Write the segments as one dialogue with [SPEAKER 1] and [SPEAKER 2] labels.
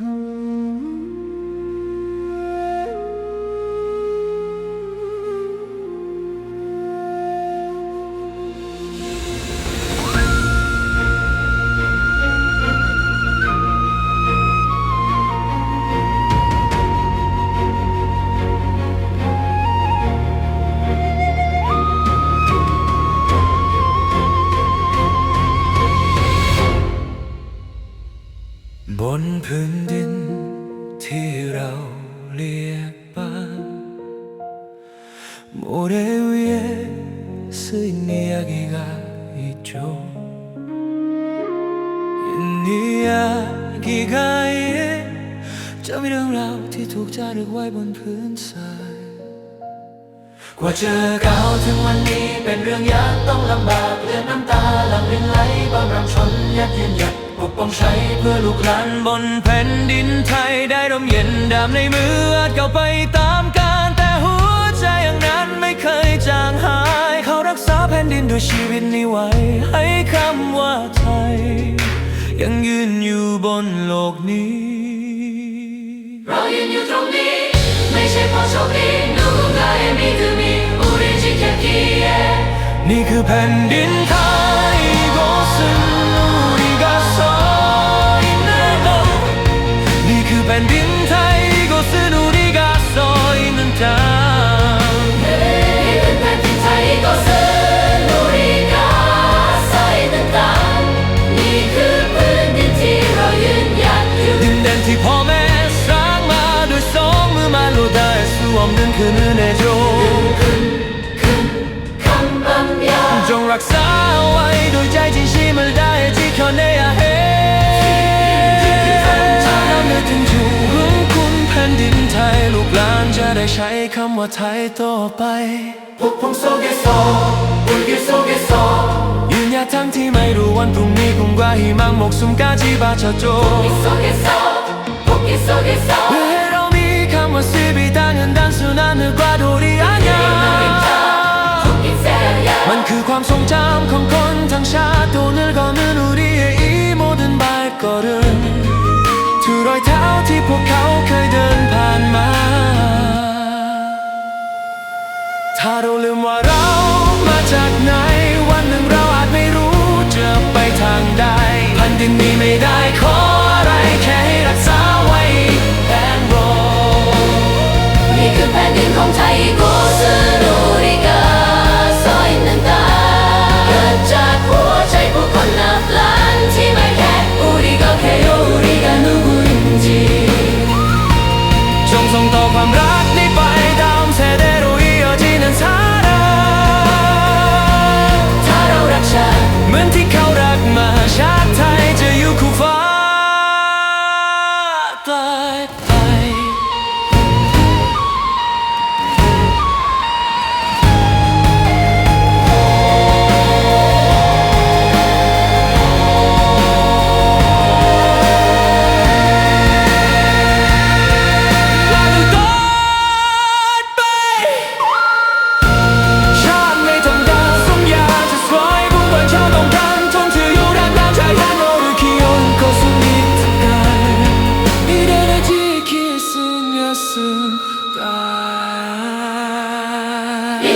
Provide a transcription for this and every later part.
[SPEAKER 1] บ 列般，莫得也是你呀给个一周，你呀给个也，จะมีเรื่องราวที่ถูกจารึกไว้บนพื้นทรายกว่าจะก่าวถึงวันนี้เป็นเรื่องยากต้องลำบากเลือดน้ำตาหลั่งรินไหลบำรำชนยัดเยียนหยัด ปกป้องใช้เพื่อลูกหลานบนแผ่นดินไทยได้ร่มเย็นดามในมืออาจเก่าไปตามการแต่หัวใจอย่างนั้นไม่เคยจางหาย เขารักษาแผ่นดินด้วยชีวิตนี้ไว้ ให้คำว่าไทย ยังยืนอยู่บนโลกนี้
[SPEAKER 2] เรายืนอยู่ตรงนี้ ไม่ใช่เพราะโชคดี
[SPEAKER 1] นู
[SPEAKER 2] กลาย
[SPEAKER 1] มีถือมีอุริจิแคเกียนี่คือแผ่นดินไทย 없는 그 눈에죠 종락사와의 돌자의 진심을 다해 지켜내야
[SPEAKER 2] 폭풍 속에서 물길 속에서
[SPEAKER 1] 윤야탕 팀의 루원 북미군과 희망 목숨까지 바쳤죠
[SPEAKER 2] 폭기 속에서 폭기 속에서
[SPEAKER 1] 외로움이 간 모습이 คือความทรงจำของคนทั้งชาติ돈을 거는 우리의 이 모든 발걸음ทุรอยเท้าที่พวกเขาเคยเดินผ่านมา ถ้าเราลืมว่าเรามาจากไหน วันหนึ่งเราอาจไม่รู้จะไปทางใดแผ่นดินนี้ไม่ได้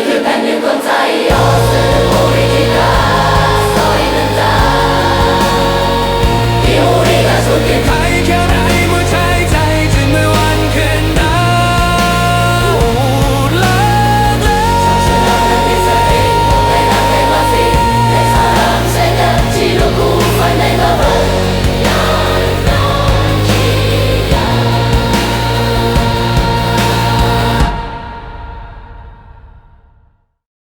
[SPEAKER 1] คือแผ่นดินของไทย